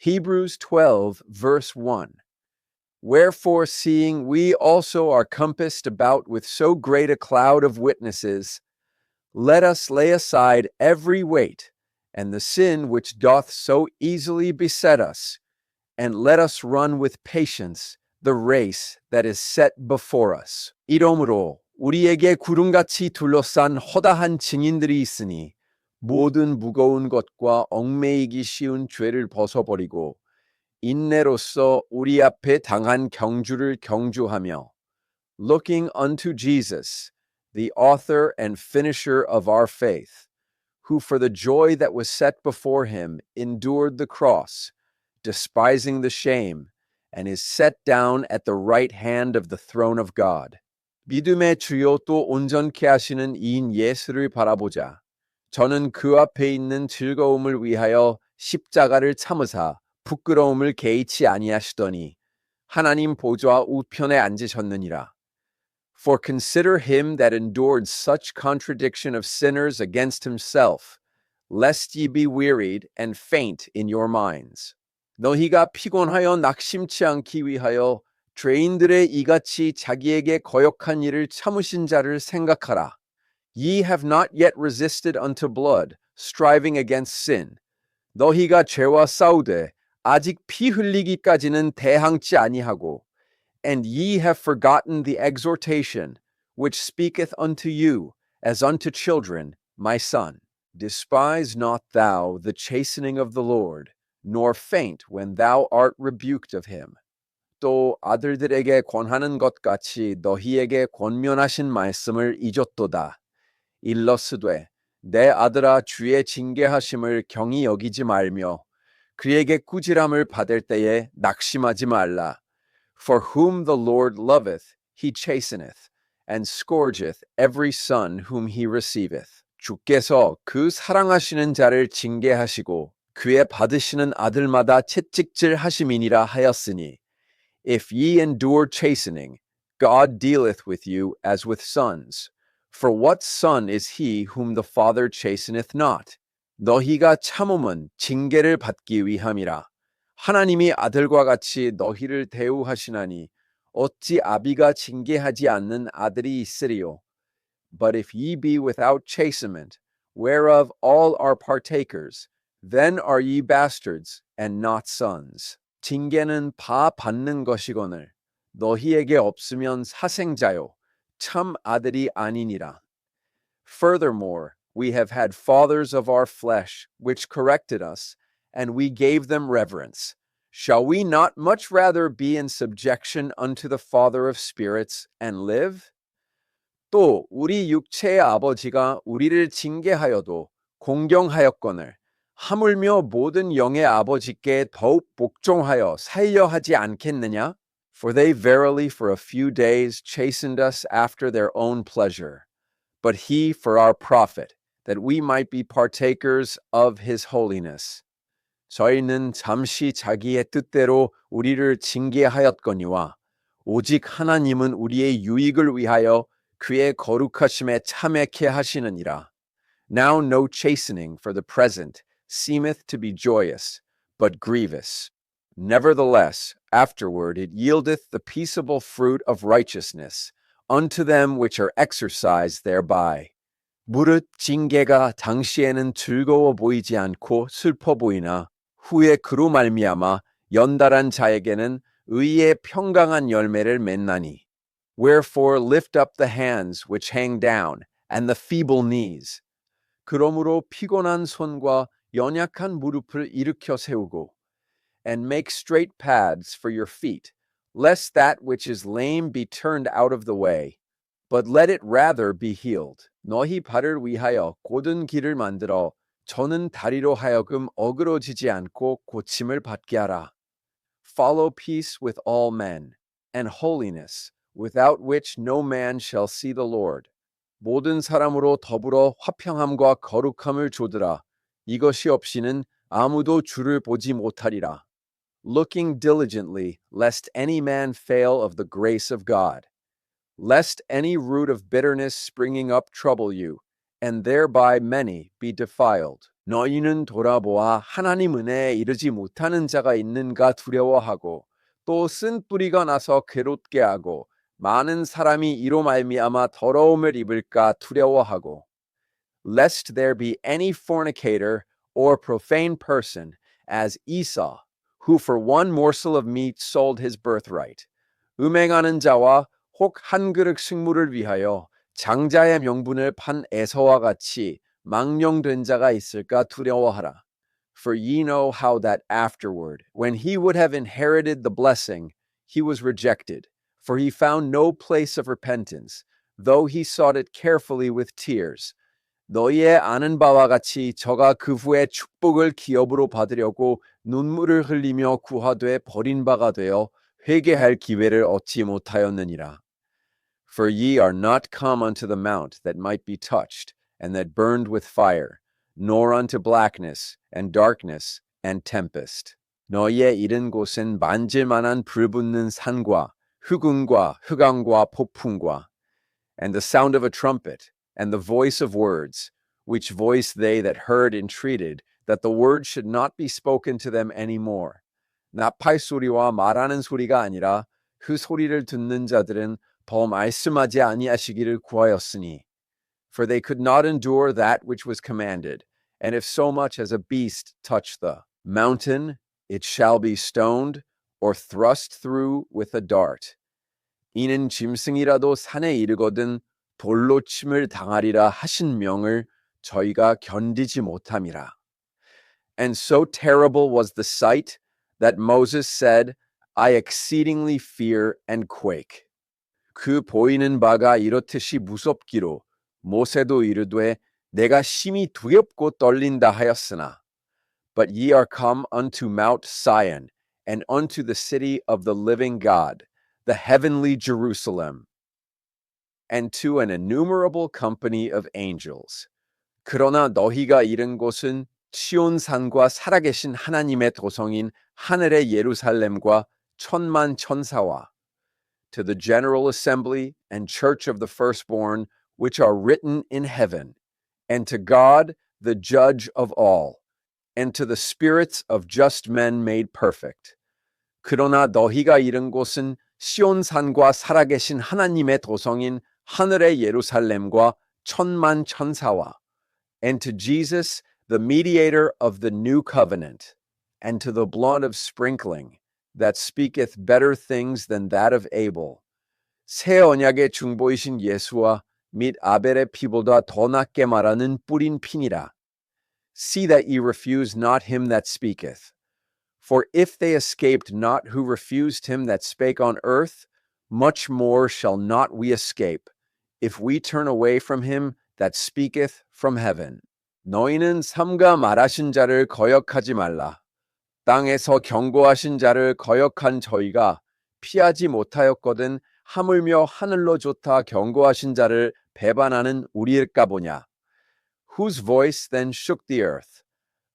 Hebrews 12, verse 1. Wherefore, seeing we also are compassed about with so great a cloud of witnesses, let us lay aside every weight and the sin which doth so easily beset us, and let us run with patience the race that is set before us. 이러므로 우리에게 구름같이 둘러싼 허다한 증인들이 있으니 모든 무거운 것과 얽매이기 쉬운 죄를 벗어버리고 인내로서 우리 앞에 당한 경주를 경주하며 looking unto Jesus, the author and finisher of our faith, who for the joy that was set before him endured the cross, despising the shame, and is set down at the right hand of the throne of God. 믿음의 주요 또 온전케 하시는 이인 예수를 바라보자. 저는 그 앞에 있는 즐거움을 위하여 십자가를 참으사 부끄러움을 개의치 아니하시더니 하나님 보좌 우편에 앉으셨느니라. For consider him that endured such contradiction of sinners against himself, lest ye be wearied and faint in your minds. 너희가 피곤하여 낙심치 않기 위하여 죄인들의 이같이 자기에게 거역한 일을 참으신 자를 생각하라. Ye have not yet resisted unto blood, striving against sin. 너희가 죄와 싸우되 아직 피 흘리기까지는 대항치 아니하고 and ye have forgotten the exhortation which speaketh unto you as unto children, my son. Despise not thou the chastening of the Lord, nor faint when thou art rebuked of him. 또 아들들에게 권하는 것 같이 너희에게 권면하신 말씀을 잊었도다. 일러스되 내 아들아 주의 징계하심을 경히 여기지 말며 그에게 꾸지람을 받을 때에 낙심하지 말라. For whom the Lord loveth, he chasteneth, and scourgeth every son whom he receiveth. 주께서 그 사랑하시는 자를 징계하시고 그의 받으시는 아들마다 채찍질 하심이니라 하였으니 If ye endure chastening, God dealeth with you as with sons. For what son is he whom the Father chasteneth not? 너희가 참음은 징계를 받기 위함이라. 하나님이 아들과 같이 너희를 대우하시나니 어찌 아비가 징계하지 않는 아들이 있으리요. But if ye be without chastenment, whereof all are partakers, then are ye bastards and not sons. 징계는 바 받는 것이거늘 너희에게 없으면 사생자요 참 아들이 아니니라. Furthermore, we have had fathers of our flesh which corrected us, and we gave them reverence. Shall we not much rather be in subjection unto the Father of spirits and live? 또 우리 육체의 아버지가 우리를 징계하여도 공경하였거늘 하물며 모든 영의 아버지께 더욱 복종하여 살려 하지 않겠느냐? For they verily for a few days chastened us after their own pleasure, but he for our profit, that we might be partakers of his holiness. 저희는 잠시 자기의 뜻대로 우리를 징계하였거니와 오직 하나님은 우리의 유익을 위하여 그의 거룩하심에 참여케 하시느니라. Now no chastening for the present seemeth to be joyous, but grievous. Nevertheless, afterward it yieldeth the peaceable fruit of righteousness unto them which are exercised thereby. 무릇 징계가 당시에는 즐거워 보이지 않고 슬퍼 보이나 후에 그로 말미암아 연달한 자에게는 의의 평강한 열매를 맺나니. Wherefore lift up the hands which hang down and the feeble knees. 그러므로 피곤한 손과 연약한 무릎을 일으켜 세우고 and make straight paths for your feet, lest that which is lame be turned out of the way, but let it rather be healed. 너희 발을 위하여 곧은 길을 만들어 저는 다리로 하여금 어그러지지 않고 고침을 받게 하라. Follow peace with all men, and holiness, without which no man shall see the Lord. 모든 사람으로 더불어 화평함과 거룩함을 조드라. 이것이 없이는 아무도 주를 보지 못하리라. Looking diligently, lest any man fail of the grace of God, lest any root of bitterness springing up trouble you, and thereby many be defiled, 너희는 돌아보아 하나님 은혜에 이르지 못하는 자가 있는가 두려워하고 또 쓴 뿌리가 나서 괴롭게 하고 많은 사람이 이로 말미암아 더러움을 입을까 두려워하고 lest there be any fornicator or profane person as Esau who for one morsel of meat sold his birthright 음행하는 자와 혹 한 그릇 식물을 위하여 장자의 명분을 판 에서와 같이 망령된 자가 있을까 두려워하라. For ye know how that afterward, when he would have inherited the blessing, he was rejected, for he found no place of repentance, though he sought it carefully with tears. 너희의 아는 바와 같이 저가 그 후에 축복을 기업으로 받으려고 눈물을 흘리며 구하되 버린 바가 되어 회개할 기회를 얻지 못하였느니라. For ye are not come unto the mount that might be touched, and that burned with fire, nor unto blackness, and darkness, and tempest. 너희의 이른 곳은 만질만한 불붙는 산과 흑운과 흑암과 폭풍과, and the sound of a trumpet, and the voice of words, which voice they that heard entreated that the word should not be spoken to them any more. 나팔 소리와 말하는 소리가 아니라 그 소리를 듣는 자들은 더 말씀하지 아니하시기를 구하였으니. For they could not endure that which was commanded, and if so much as a beast touch the mountain, it shall be stoned, or thrust through with a dart. 이는 짐승이라도 산에 이르거든 돌로 침을 당하리라 하신 명을 저희가 견디지 못함이라. And so terrible was the sight that Moses said, I exceedingly fear and quake. 그 보이는 바가 이렇듯이 무섭기로 모세도 이르되 내가 심히 두렵고 떨린다 하였으나 But ye are come unto Mount Sion and unto the city of the living God, the heavenly Jerusalem, and to an innumerable company of angels. 그러나 너희가 이른 곳은 시온산과 살아계신 하나님의 도성인 하늘의 예루살렘과 천만 천사와 to the general assembly and church of the firstborn which are written in heaven and to God the judge of all and to the spirits of just men made perfect 그러나 너희가 이른 곳은 시온산과 살아계신 하나님의 도성인 하늘의 예루살렘과 천만 천사와 and to Jesus the mediator of the new covenant, and to the blood of sprinkling, that speaketh better things than that of Abel. 새 언약의 중보이신 예수와 및 아벨의 피보다 더 낫게 말하는 뿌린 피니라. See that ye refuse not him that speaketh. For if they escaped not who refused him that spake on earth, much more shall not we escape, if we turn away from him that speaketh from heaven. 너희는 삼가 말하신 자를 거역하지 말라. 땅에서 경고하신 자를 거역한 저희가 피하지 못하였거든 하물며 하늘로 좋다 경고하신 자를 배반하는 우리일까 보냐. Whose voice then shook the earth?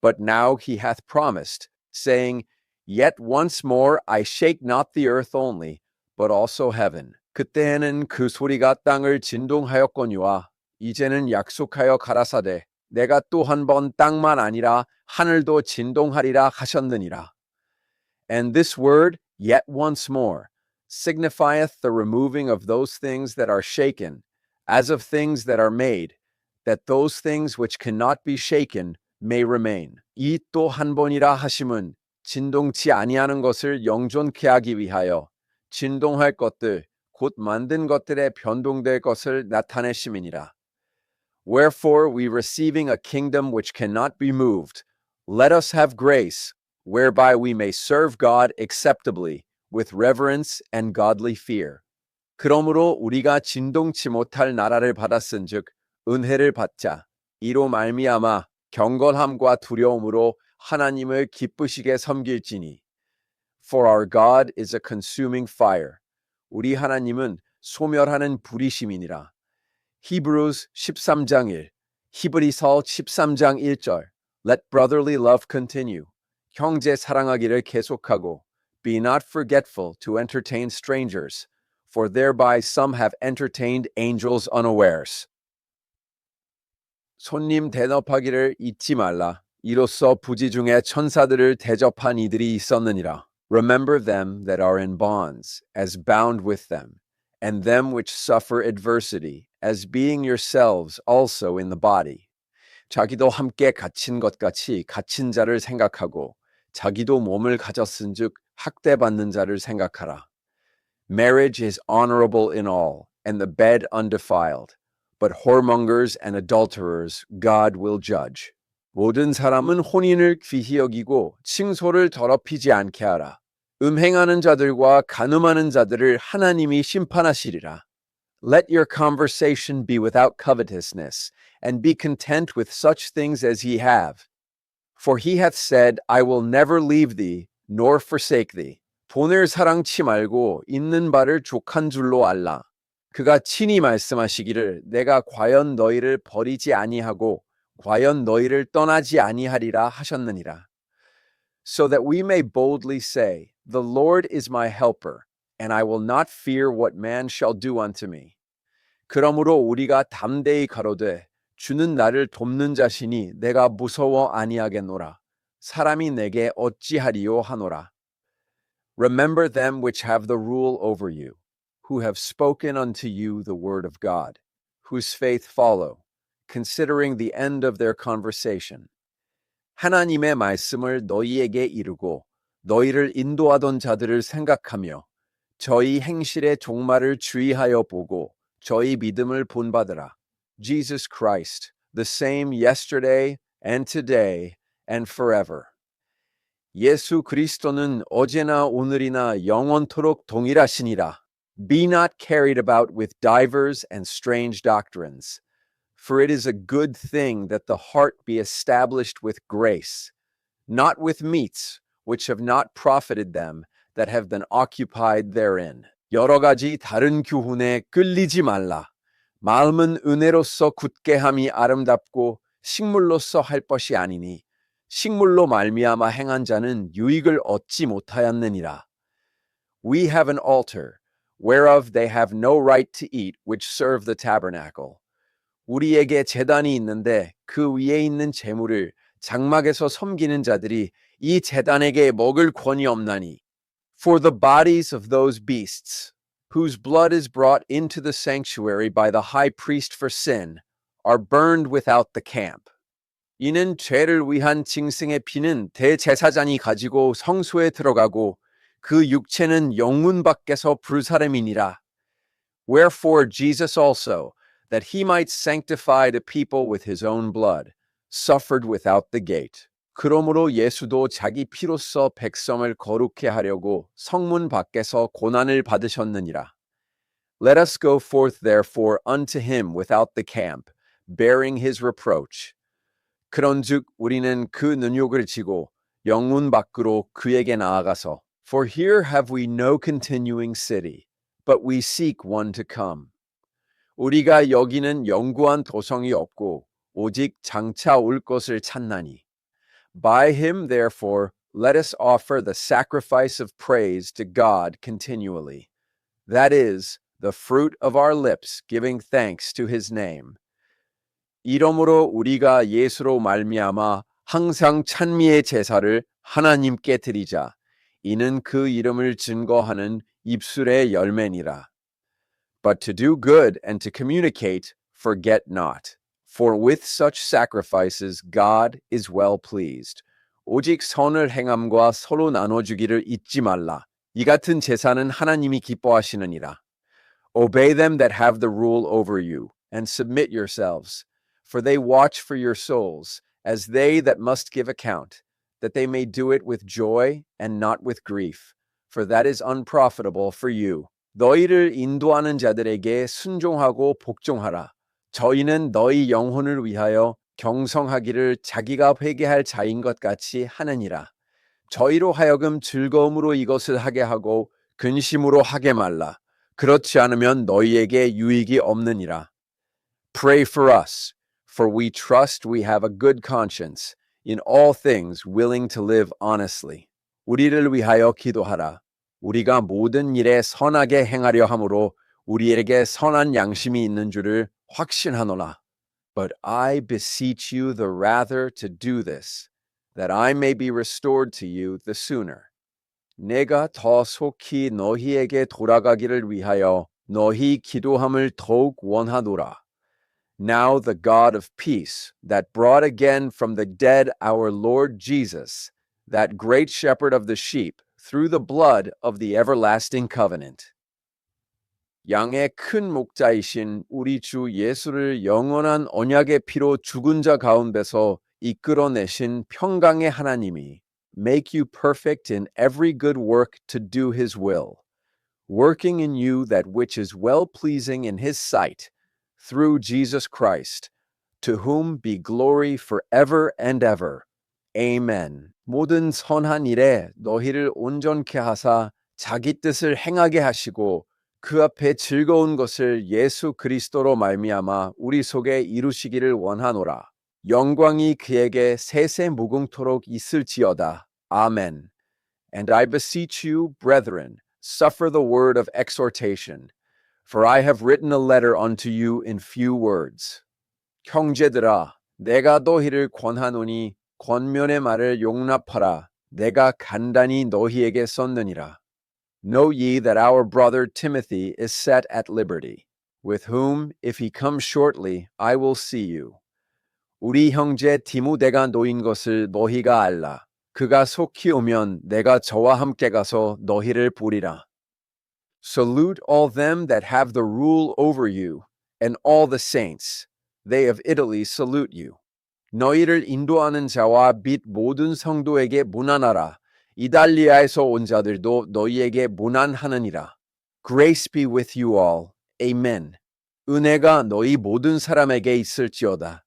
But now he hath promised, saying, Yet once more I shake not the earth only, but also heaven. 그때에는 그 소리가 땅을 진동하였거니와 이제는 약속하여 가라사대 내가 또 한 번 땅만 아니라 하늘도 진동하리라 하셨느니라. And this word, yet once more, signifieth the removing of those things that are shaken, as of things that are made, that those things which cannot be shaken may remain. 이 또 한 번이라 하심은 진동치 아니하는 것을 영존케 하기 위하여 진동할 것들, 곧 만든 것들의 변동될 것을 나타내심이니라. Wherefore, we receiving a kingdom which cannot be moved, let us have grace, whereby we may serve God acceptably, with reverence and godly fear. 그러므로 우리가 진동치 못할 나라를 받았은즉 은혜를 받자. 이로 말미암아 경건함과 두려움으로 하나님을 기쁘시게 섬길지니. For our God is a consuming fire. 우리 하나님은 소멸하는 불이심이니라. Hebrews 13장 1, 히브리서 13장 1절. Let brotherly love continue. 형제 사랑하기를 계속하고 be not forgetful to entertain strangers, for thereby some have entertained angels unawares. 손님 대접하기를 잊지 말라. 이로써 부지 중에 천사들을 대접한 이들이 있었느니라. Remember them that are in bonds, as bound with them, and them which suffer adversity, as being yourselves also in the body. 자기도 함께 갇힌 것 같이 갇힌 자를 생각하고 자기도 몸을 가졌은즉 학대받는 자를 생각하라. Marriage is honorable in all, and the bed undefiled. But whoremongers and adulterers God will judge. 모든 사람은 혼인을 귀히 여기고 칭소를 더럽히지 않게 하라. 음행하는 자들과 간음하는 자들을 하나님이 심판하시리라. Let your conversation be without covetousness, and be content with such things as ye have. For he hath said, I will never leave thee, nor forsake thee. 돈을 사랑치 말고 있는 바를 족한 줄로 알라. 그가 친히 말씀하시기를 내가 과연 너희를 버리지 아니하고 과연 너희를 떠나지 아니하리라 하셨느니라. So that we may boldly say, The Lord is my helper, and I will not fear what man shall do unto me. 그러므로 우리가 담대히 가로되 주는 나를 돕는 자시니 내가 무서워 아니하겠노라. 사람이 내게 어찌하리요 하노라. Remember them which have the rule over you, who have spoken unto you the word of God, whose faith follow, considering the end of their conversation. 하나님의 말씀을 너희에게 이르고 너희를 인도하던 자들을 생각하며 저희 행실의 종말을 주의하여 보고 저희 믿음을 본받으라. Jesus Christ, the same yesterday and today and forever. 예수 그리스도는 어제나 오늘이나 영원토록 동일하시니라. Be not carried about with divers and strange doctrines, for it is a good thing that the heart be established with grace, not with meats which have not profited them that have been occupied therein. 여러 가지 다른 교훈에 끌리지 말라. 마음은 은혜로서 굳게 함이 아름답고 식물로서 할 것이 아니니 식물로 말미암아 행한 자는 유익을 얻지 못하였느니라. We have an altar, whereof they have no right to eat, which serve the tabernacle. 우리에게 재단이 있는데 그 위에 있는 재물을 장막에서 섬기는 자들이 이 재단에게 먹을 권이 없나니. For the bodies of those beasts, whose blood is brought into the sanctuary by the high priest for sin, are burned without the camp. 이는 죄를 위한 징승의 피는 대제사장이 가지고 성소에 들어가고 그 육체는 영문 밖에서 불사름이니라. Wherefore Jesus also, that he might sanctify the people with his own blood, suffered without the gate. 그러므로 예수도 자기 피로써 백성을 거룩해 하려고 성문 밖에서 고난을 받으셨느니라. Let us go forth therefore unto him without the camp, bearing his reproach. 그런즉 우리는 그 능욕을 지고 영문 밖으로 그에게 나아가서 For here have we no continuing city, but we seek one to come. 우리가 여기는 영구한 도성이 없고 오직 장차 올 것을 찾나니. By him, therefore, let us offer the sacrifice of praise to God continually. That is, the fruit of our lips giving thanks to his name. 이러므로 우리가 예수로 말미암아 항상 찬미의 제사를 하나님께 드리자. 이는 그 이름을 증거하는 입술의 열매니라. But to do good and to communicate, forget not. For with such sacrifices God is well pleased. 오직 선을 행함과 서로 나눠주기를 잊지 말라. 이 같은 제사는 하나님이 기뻐하시느니라. Obey them that have the rule over you, and submit yourselves, for they watch for your souls, as they that must give account, that they may do it with joy and not with grief, for that is unprofitable for you. 너희를 인도하는 자들에게 순종하고 복종하라. 저희는 너희 영혼을 위하여 경성하기를 자기가 회개할 자인 것 같이 하느니라. 저희로 하여금 즐거움으로 이것을 하게 하고 근심으로 하게 말라. 그렇지 않으면 너희에게 유익이 없느니라. Pray for us, for we trust we have a good conscience, in all things willing to live honestly. 우리를 위하여 기도하라. 우리가 모든 일에 선하게 행하려 함으로 우리에게 선한 양심이 있는 줄을 확신하노라. But I beseech you the rather to do this, that I may be restored to you the sooner. 내가 더 속히 너희에게 돌아가기를 위하여 너희 기도함을 더욱 원하노라. Now the God of peace, that brought again from the dead our Lord Jesus, that great shepherd of the sheep, through the blood of the everlasting covenant. 양의 큰 목자이신 우리 주 예수를 영원한 언약의 피로 죽은 자 가운데서 이끌어내신 평강의 하나님이 make you perfect in every good work to do his will, working in you that which is well pleasing in his sight, through Jesus Christ, to whom be glory forever and ever. Amen. 모든 선한 일에 너희를 온전케 하사 자기 뜻을 행하게 하시고 그 앞에 즐거운 것을 예수 그리스도로 말미암아 우리 속에 이루시기를 원하노라. 영광이 그에게 세세 무궁토록 있을지어다. Amen. And I beseech you, brethren, suffer the word of exhortation, for I have written a letter unto you in few words. 형제들아, 내가 너희를 권하노니 권면의 말을 용납하라. 내가 간단히 너희에게 썼느니라. Know ye that our brother Timothy is set at liberty, with whom, if he comes shortly, I will see you. 우리 형제 디모데가 놓인 것을 너희가 알라. 그가 속히 오면 내가 저와 함께 가서 너희를 보리라. Salute all them that have the rule over you, and all the saints. They of Italy salute you. 너희를 인도하는 자와 및 모든 성도에게 문안하라. 이달리아에서 온 자들도 너희에게 문안하느니라. Grace be with you all. Amen. 은혜가 너희 모든 사람에게 있을지어다.